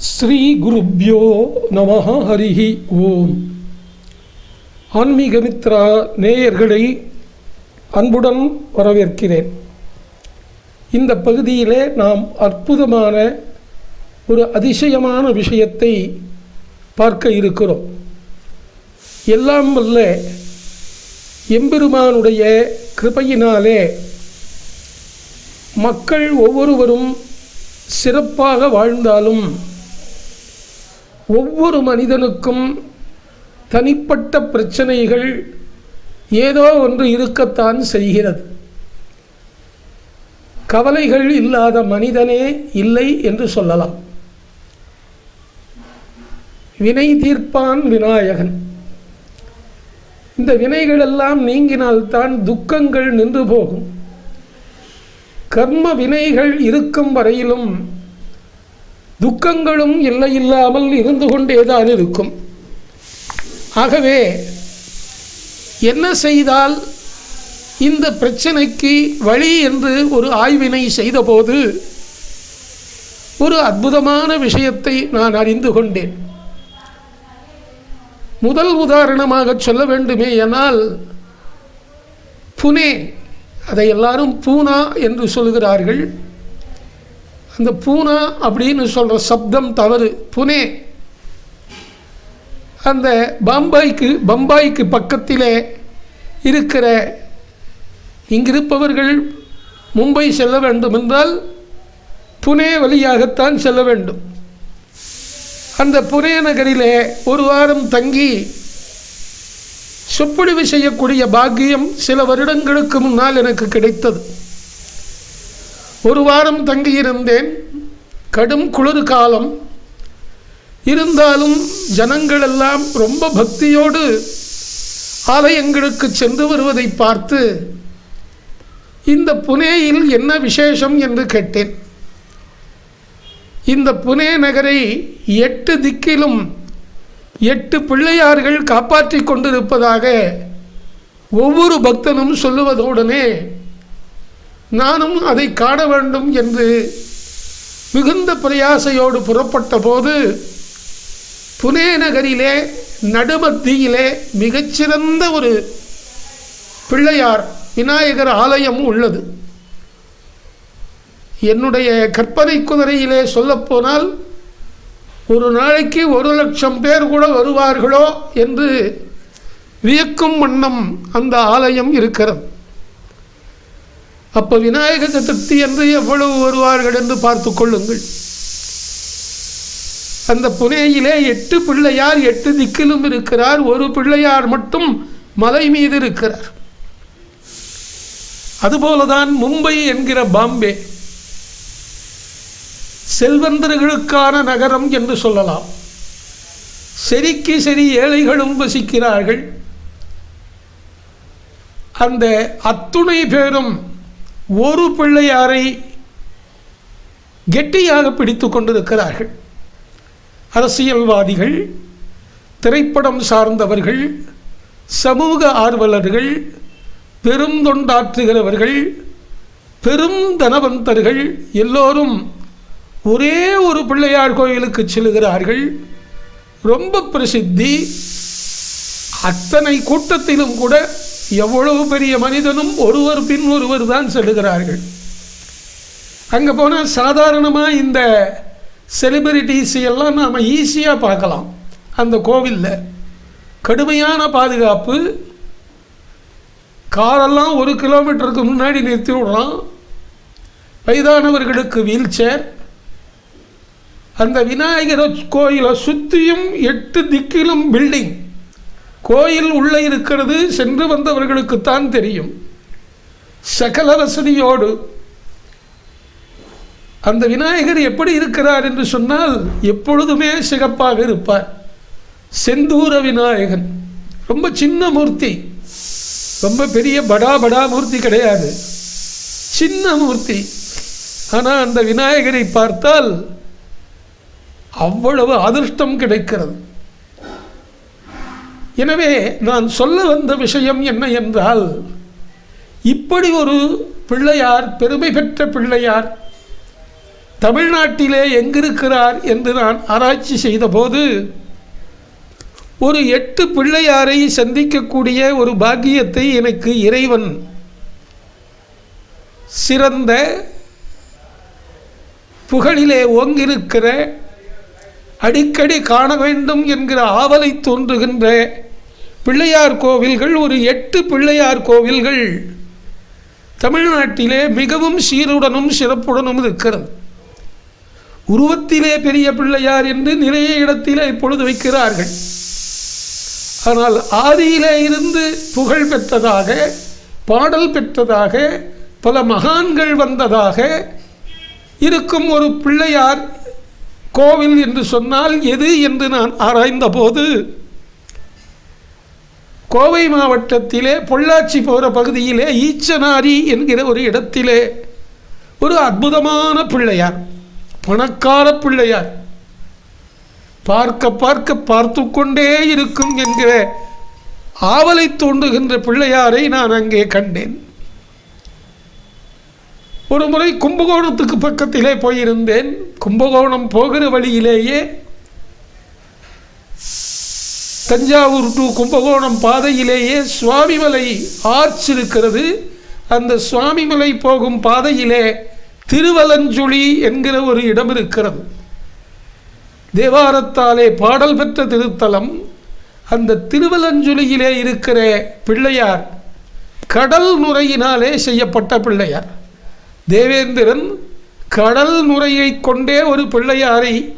ஸ்ரீ குருப்யோ நம ஹரிஹி. ஓம். ஆன்மீகமித்ரா நேயர்களை அன்புடன் வரவேற்கிறேன். இந்த பகுதியிலே நாம் அற்புதமான ஒரு அதிசயமான விஷயத்தை பார்க்க இருக்கிறோம். எல்லாம் வல்ல எம்பெருமானுடைய கிருபையினாலே மக்கள் ஒவ்வொருவரும் சிறப்பாக வாழ்ந்தாலும் ஒவ்வொரு மனிதனுக்கும் தனிப்பட்ட பிரச்சனைகள் ஏதோ ஒன்று இருக்கத்தான் செய்கிறது. கவலைகள் இல்லாத மனிதனே இல்லை என்று சொல்லலாம். வினை தீர்ப்பான் விநாயகன். இந்த வினைகளெல்லாம் நீங்கினால்தான் துக்கங்கள் நின்று போகும். கர்ம வினைகள் இருக்கும் வரையிலும் துக்கங்களும் இல்லை இல்லாமல் இருந்து கொண்டேதான் இருக்கும். ஆகவே என்ன செய்தால் இந்த பிரச்சனைக்கு வழி என்று ஒரு ஆய்வினை செய்தபோது ஒரு அற்புதமான விஷயத்தை நான் அறிந்து கொண்டேன். முதல் உதாரணமாக சொல்ல வேண்டுமே ஆனால் புனே அதை எல்லாரும் பூனா என்று சொல்கிறார்கள். அந்த பூனா அப்படின்னு சொல்கிற சப்தம் தவறு. புனே. அந்த பம்பாய்க்கு பம்பாய்க்கு பக்கத்திலே இருக்கிற இங்கிருப்பவர்கள் மும்பை செல்ல வேண்டும் என்றால் புனே வழியாகத்தான் செல்ல வேண்டும். அந்த புனே நகரிலே ஒரு வாரம் தங்கி சொற்பொழிவு செய்யக்கூடிய பாக்கியம் சில வருடங்களுக்கு முன்னால் எனக்கு கிடைத்தது. ஒரு வாரம் தங்கியிருந்தேன். கடும் குளிர் காலம். இருந்தாலும் ஜனங்கள் எல்லாம் ரொம்ப பக்தியோடு ஆலயங்களுக்கு சென்று வருவதை பார்த்து இந்த புனேயில் என்ன விசேஷம் என்று கேட்டேன். இந்த புனே நகரை எட்டு திக்கிலும் எட்டு பிள்ளையார்கள் காப்பாற்றி கொண்டிருப்பதாக ஒவ்வொரு பக்தனும் சொல்லுவதுடனே நானும் அதை காண வேண்டும் என்று மிகுந்த பிரயாசையோடு புறப்பட்ட போது புனே நகரிலே நடுமத்தியிலே மிகச்சிறந்த ஒரு பிள்ளையார் விநாயகர் ஆலயம் உள்ளது. என்னுடைய கற்பனை குதிரையிலே சொல்லப்போனால் ஒரு நாளைக்கு ஒரு லட்சம் பேர் கூட வருவார்களோ என்று வியக்கும் வண்ணம் அந்த ஆலயம் இருக்கிறது. அப்போ விநாயக சதுர்த்தி என்று எவ்வளவு வருவார்கள் என்று பார்த்து கொள்ளுங்கள். அந்த புனேயிலே எட்டு பிள்ளையார் எட்டு திக்கிலும் இருக்கிறார். ஒரு பிள்ளையார் மட்டும் மலை மீது இருக்கிறார். அதுபோலதான் மும்பை என்கிற பாம்பே. செல்வந்தர்களுக்கான நகரம் என்று சொல்லலாம். செரிக்கு சரி ஏழைகளும் வசிக்கிறார்கள். அந்த அத்துணை பேரும் ஒரு பிள்ளையாரை கெட்டியாக பிடித்து கொண்டிருக்கிறார்கள்? அரசியல்வாதிகள் திரைப்படம் சார்ந்தவர்கள் சமூக ஆர்வலர்கள் பெருந்தொண்டாற்றுகிறவர்கள் பெரும் தனவந்தர்கள் எல்லோரும் ஒரே ஒரு பிள்ளையார் கோயிலுக்கு செல்கிறார்கள். ரொம்ப பிரசித்தி. அத்தனை கூட்டத்திலும் கூட எவ்வளவு பெரிய மனிதனும் ஒருவர் பின் ஒருவர் தான் செல்லுகிறார்கள். அங்கே போனால் சாதாரணமாக இந்த செலிபிரிட்டிஸ் எல்லாம் நாம் ஈஸியாக பார்க்கலாம். அந்த கோவிலில் கடுமையான பாதுகாப்பு. காரெல்லாம் ஒரு கிலோமீட்டருக்கு முன்னாடி நிறுத்தி விடுறான் வயதானவர்களுக்கு வீல் சேர். அந்த விநாயகர் கோயிலை சுற்றியும் எட்டு திக்கிலும் பில்டிங் கோயில் உள்ளே இருக்கிறது சென்று வந்தவர்களுக்குத்தான் தெரியும். சகல வசதியோடு அந்த விநாயகர் எப்படி இருக்கிறார் என்று சொன்னால் எப்பொழுதுமே சிகப்பாக இருப்பார். செந்தூர விநாயகன். ரொம்ப சின்ன மூர்த்தி. ரொம்ப பெரிய படா படா மூர்த்தி கிடையாது. சின்ன மூர்த்தி. ஆனால் அந்த விநாயகரை பார்த்தால் அவ்வளவு அதிர்ஷ்டம் கிடைக்கிறது. எனவே நான் சொல்ல வந்த விஷயம் என்ன என்றால் இப்படி ஒரு பிள்ளையார் பெருமை பெற்ற பிள்ளையார் தமிழ்நாட்டிலே எங்கிருக்கிறார் என்று நான் ஆராய்ச்சி செய்தபோது ஒரு எட்டு பிள்ளையாரை சந்திக்கக்கூடிய ஒரு பாக்கியத்தை எனக்கு இறைவன் சிறந்த புகழிலே ஓங்கிருக்கிற அடிக்கடி காண வேண்டும் என்கிற ஆவலை தோன்றுகின்ற பிள்ளையார் கோவில்கள் ஒரு எட்டு பிள்ளையார் கோவில்கள். தமிழ்நாட்டிலே மிகவும் சீருடனும் சிறப்புடனும் இருக்கிறது. உருவத்திலே பெரிய பிள்ளையார் என்று நிறைய இடத்திலே இப்பொழுது வைக்கிறார்கள். ஆனால் ஆதியிலே இருந்து புகழ் பெற்றதாக பாடல் பெற்றதாக பல மகான்கள் வந்ததாக இருக்கும் ஒரு பிள்ளையார் கோவில் என்று சொன்னால் எது என்று நான் ஆராய்ந்தபோது கோவை மாவட்டத்திலே பொள்ளாச்சி போகிற பகுதியிலே ஈச்சனாரி என்கிற ஒரு இடத்திலே ஒரு அற்புதமான பிள்ளையார் பணக்கார பிள்ளையார். பார்க்க பார்க்க பார்த்து கொண்டே இருக்கும் என்கிற ஆவலை தோன்றுகின்ற பிள்ளையாரை நான் அங்கே கண்டேன். ஒரு முறை கும்பகோணத்துக்கு பக்கத்திலே போயிருந்தேன். கும்பகோணம் போகிற வழியிலேயே தஞ்சாவூர் டு கும்பகோணம் பாதையிலேயே சுவாமிமலை ஆர்ச் இருக்கிறது. அந்த சுவாமிமலை போகும் பாதையிலே திருவலஞ்சுழி என்கிற ஒரு இடம் இருக்கிறது. தேவாரத்தாலே பாடல் பெற்ற திருத்தலம். அந்த திருவலஞ்சுழியிலே இருக்கிற பிள்ளையார் கடல் நுரையினாலே செய்யப்பட்ட பிள்ளையார். தேவேந்திரன் கடல் நுரையை கொண்டே ஒரு பிள்ளையாரை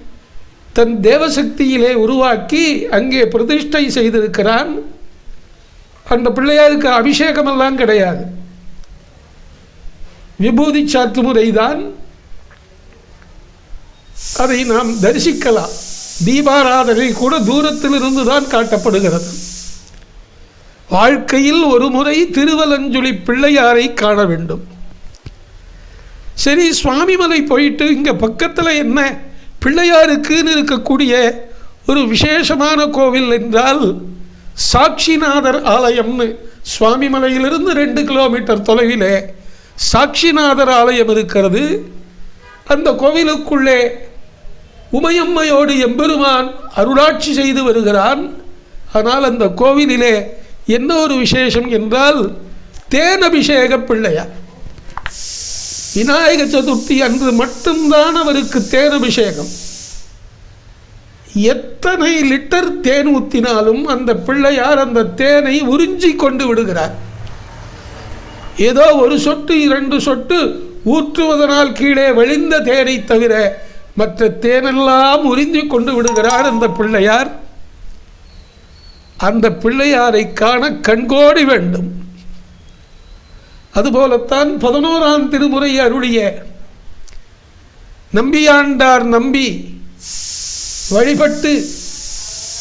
தன் தேவசக்தியிலே உருவாக்கி அங்கே பிரதிஷ்டை செய்திருக்கிறான். அந்த பிள்ளையாருக்கு அபிஷேகமெல்லாம் கிடையாது. விபூதி சாற்று முறைதான். அதை நாம் தரிசிக்கலாம். தீபாராதனை கூட தூரத்திலிருந்து தான் காட்டப்படுகிறது. வாழ்க்கையில் ஒரு முறை திருவலஞ்சுழி பிள்ளையாரை காண வேண்டும். சரி சுவாமிமலை போயிட்டு இங்கே பக்கத்தில் என்ன? பிள்ளையாருக்குன்னு இருக்கக்கூடிய ஒரு விசேஷமான கோவில் என்றால் சாட்சிநாதர் ஆலயம்னு சுவாமிமலையிலிருந்து ரெண்டு கிலோமீட்டர் தொலைவிலே சாட்சிநாதர் ஆலயம் இருக்கிறது. அந்த கோவிலுக்குள்ளே உமையம்மையோடு எம்பெருமான் அருளாட்சி செய்து வருகிறான். ஆனால் அந்த கோவிலிலே என்ன ஒரு விசேஷம் என்றால் தேனபிஷேக பிள்ளையார். விநாயக சதுர்த்தி அன்று மட்டும்தான் அவருக்கு தேனபிஷேகம். எத்தனை லிட்டர் தேன் ஊற்றினாலும் அந்த பிள்ளையார் அந்த தேனை உறிஞ்சி கொண்டு விடுகிறார். ஏதோ ஒரு சொட்டு இரண்டு சொட்டு ஊற்றுவதனால் கீழே வழிந்த தேனை தவிர மற்ற தேனெல்லாம் உறிஞ்சி கொண்டு விடுகிறார் அந்த பிள்ளையார். அந்த பிள்ளையாரை காண கண்கோடி வேண்டும். அதுபோலத்தான் பதினோராம் திருமுறை அருளிய நம்பியாண்டார் நம்பி வழிபட்டு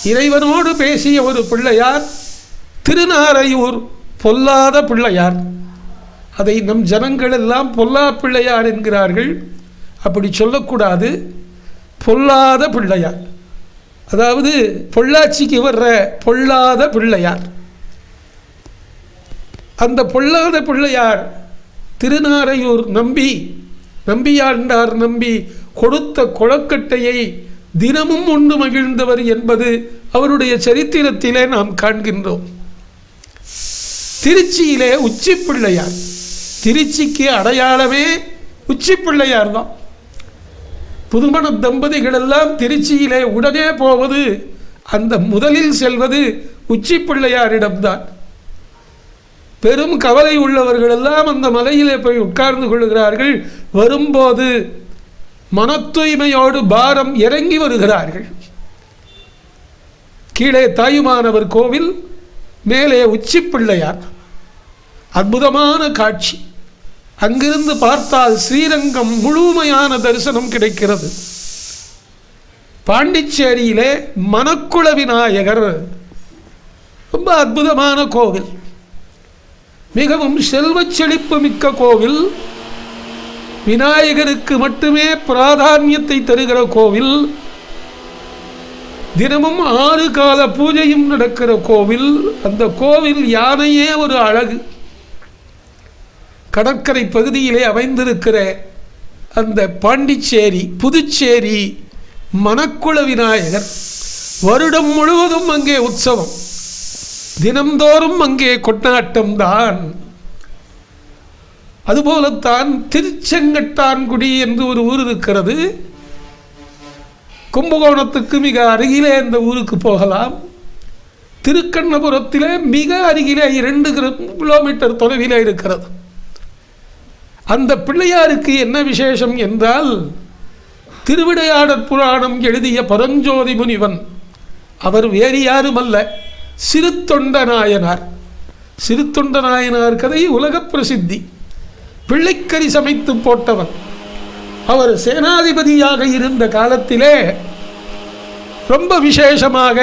இறைவனோடு பேசிய ஒரு பிள்ளையார் திருநாரையூர் பொல்லாத பிள்ளையார். அதை நம் ஜனங்கள் எல்லாம் பொல்லா பிள்ளையார் என்கிறார்கள். அப்படி சொல்லக்கூடாது. பொல்லாத பிள்ளையார். அதாவது பொள்ளாச்சிக்கு வர்ற பொல்லாத பிள்ளையார். அந்த பொல்லாத பிள்ளையார் திருநாரையூர் நம்பி நம்பியாண்டார் நம்பி கொடுத்த கொளக்கட்டையை தினமும் உண்டு மகிழ்ந்தவர் என்பது அவருடைய சரித்திரத்திலே நாம் காண்கின்றோம். திருச்சியிலே உச்சி பிள்ளையார். திருச்சிக்கு அடையாளமே உச்சி பிள்ளையார் தான். புதுமண தம்பதிகள் எல்லாம் திருச்சியிலே உடனே போவது அந்த முதலில் செல்வது உச்சி பிள்ளையாரிடம்தான். பெரும் கவலை உள்ளவர்கள் எல்லாம் அந்த மலையிலே போய் உட்கார்ந்து கொள்கிறார்கள். வரும்போது மன தூய்மையோடு பாரம் இறங்கி வருகிறார்கள். கீழே தாயுமானவர் கோவில் மேலே உச்சி பிள்ளையார் அற்புதமான காட்சி. அங்கிருந்து பார்த்தால் ஸ்ரீரங்கம் முழுமையான தரிசனம் கிடைக்கிறது. பாண்டிச்சேரியிலே மணக்குள விநாயகர். ரொம்ப அற்புதமான கோவில். மிகவும் செல்வச் செழிப்பு மிக்க கோவில். விநாயகருக்கு மட்டுமே பிராதானியத்தை தருகிற கோவில். தினமும் ஆறு கால பூஜையும் நடக்கிற கோவில். அந்த கோவில் யானையே ஒரு அழகு. கடற்கரை பகுதியிலே அமைந்திருக்கிற அந்த பாண்டிச்சேரி புதுச்சேரி மணக்குள விநாயகர் வருடம் முழுவதும் அங்கே உற்சவம். தினம்தோறும் அங்கே கொண்டாட்டம்தான் அதுபோலத்தான் திருச்செங்கட்டான்குடி என்று ஒரு ஊர் இருக்கிறது. கும்பகோணத்துக்கு மிக அருகிலே இந்த ஊருக்கு போகலாம். திருக்கண்ணபுரத்திலே மிக அருகிலே இரண்டு கிலோமீட்டர் தொலைவிலே இருக்கிறது. அந்த பிள்ளையாருக்கு என்ன விசேஷம் என்றால் திருவிடையாடற் புராணம் எழுதிய பரஞ்சோதி முனிவன். அவர் வேறு யாரும் அல்ல சிறுத்தொண்ட நாயனார் சிறுத்தொண்ட நாயனார் கதை உலக பிரசித்தி. பிள்ளைக்கறி சமைத்து போட்டவர். அவர் சேனாதிபதியாக இருந்த காலத்திலே ரொம்ப விசேஷமாக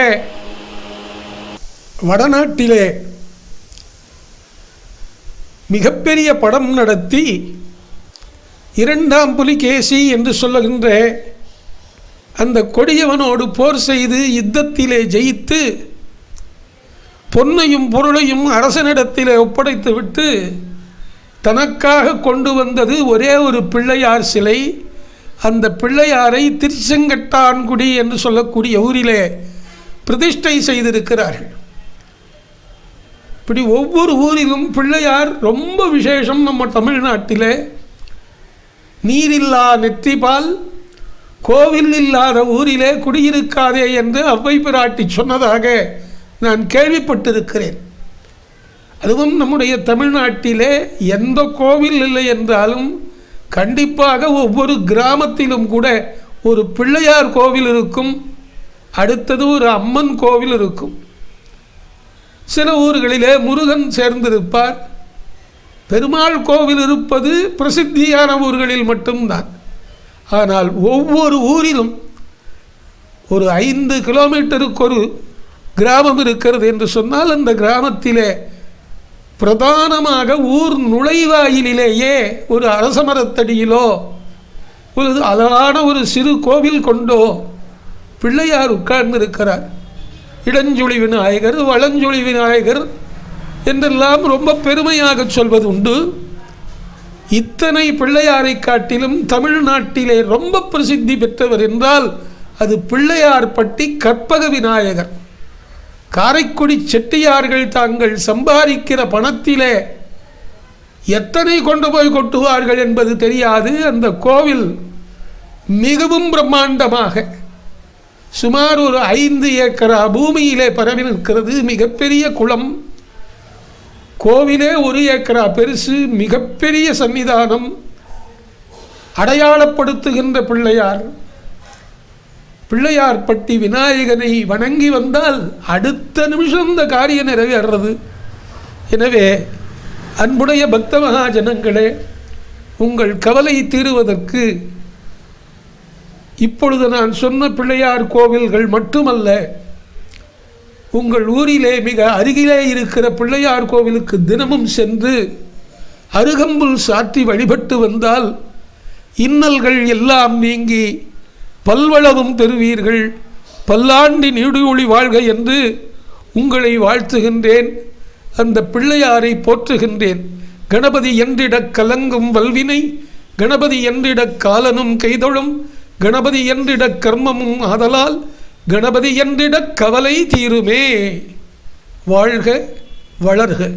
வடநாட்டிலே மிகப்பெரிய படம் நடத்தி இரண்டாம் புலிகேசி என்று சொல்லுகின்ற அந்த கொடியவனோடு போர் செய்து யுத்தத்திலே ஜெயித்து பொன்னையும் பொருளையும் அரசனிடத்திலே ஒப்படைத்து விட்டு தனக்காக கொண்டு வந்தது ஒரே ஒரு பிள்ளையார் சிலை. அந்த பிள்ளையாரை திருச்செங்கட்டான்குடி என்று சொல்லக்கூடிய ஊரிலே பிரதிஷ்டை செய்திருக்கிறார்கள். இப்படி ஒவ்வொரு ஊரிலும் பிள்ளையார் ரொம்ப விசேஷம் நம்ம தமிழ்நாட்டிலே. நீரில்லா நெற்றிபால் கோவில் இல்லாத ஊரிலே குடியிருக்காதே என்று அவ்வை பிராட்டி சொன்னதாக நான் கேள்விப்பட்டிருக்கிறேன். அதுவும் நம்முடைய தமிழ்நாட்டிலே எந்த கோவில் இல்லை என்றாலும் கண்டிப்பாக ஒவ்வொரு கிராமத்திலும் கூட ஒரு பிள்ளையார் கோவில் இருக்கும் அடுத்தது ஒரு அம்மன் கோவில் இருக்கும். சில ஊர்களிலே முருகன் சேர்ந்திருப்பார். பெருமாள் கோவில் இருப்பது பிரசித்தியான ஊர்களில் மட்டும்தான். ஆனால் ஒவ்வொரு ஊரிலும் ஒரு ஐந்து கிலோமீட்டருக்கு ஒரு கிராமம் இருக்கிறது என்று சொன்னால் அந்த கிராமத்திலே பிரதானமாக ஊர் நுழைவாயிலிலேயே ஒரு அரசமரத்தடியிலோ ஒரு அழகான ஒரு சிறு கோவில் கொண்டோ பிள்ளையார் உட்கார்ந்திருக்கிறார். இடஞ்சுழி விநாயகர் வளஞ்சுழி விநாயகர் என்றெல்லாம் ரொம்ப பெருமையாக சொல்வது உண்டு இத்தனை பிள்ளையாரை காட்டிலும் தமிழ்நாட்டிலே ரொம்ப பிரசித்தி பெற்றவர் என்றால் அது பிள்ளையார்பட்டி கற்பக விநாயகர். காரைக்குடி செட்டியார்கள் தாங்கள் சம்பாதிக்கிற பணத்திலே எத்தனை கொண்டு போய் கொட்டுவார்கள் என்பது தெரியாது. அந்த கோவில் மிகவும் பிரம்மாண்டமாக சுமார் ஒரு ஐந்து ஏக்கரா பூமியிலே பரவி நிற்கிறது. மிகப்பெரிய குளம். கோவிலே ஒரு ஏக்கரா பெருசு. மிகப்பெரிய சன்னிதானம். அடையாளப்படுத்துகின்ற பிள்ளையார். பிள்ளையார்பட்டி விநாயகனை வணங்கி வந்தால் அடுத்த நிமிஷம் இந்த காரியம் நிறைவேறது எனவே அன்புடைய பக்த மகாஜனங்களே உங்கள் கவலை தீருவதற்கு இப்பொழுது நான் சொன்ன பிள்ளையார் கோவில்கள் மட்டுமல்ல உங்கள் ஊரிலே மிக அருகிலே இருக்கிற பிள்ளையார் கோவிலுக்கு தினமும் சென்று அருகம்புல் சாற்றி வழிபட்டு வந்தால் இன்னல்கள் எல்லாம் நீங்கி பல்வளவும் பெறுவீர்கள் பல்லாண்டு நீடுஒளி வாழ்க என்று உங்களை வாழ்த்துகின்றேன். அந்த பிள்ளையாரை போற்றுகின்றேன். கணபதி என்றிடக் கலங்கும் வல்வினை கணபதி என்றிடக் காலனும் கைதொழும் கணபதி என்றிடக் கர்மமும் ஆதலால் கணபதி என்றிடக் கவலை தீருமே. வாழ்க வளர்க.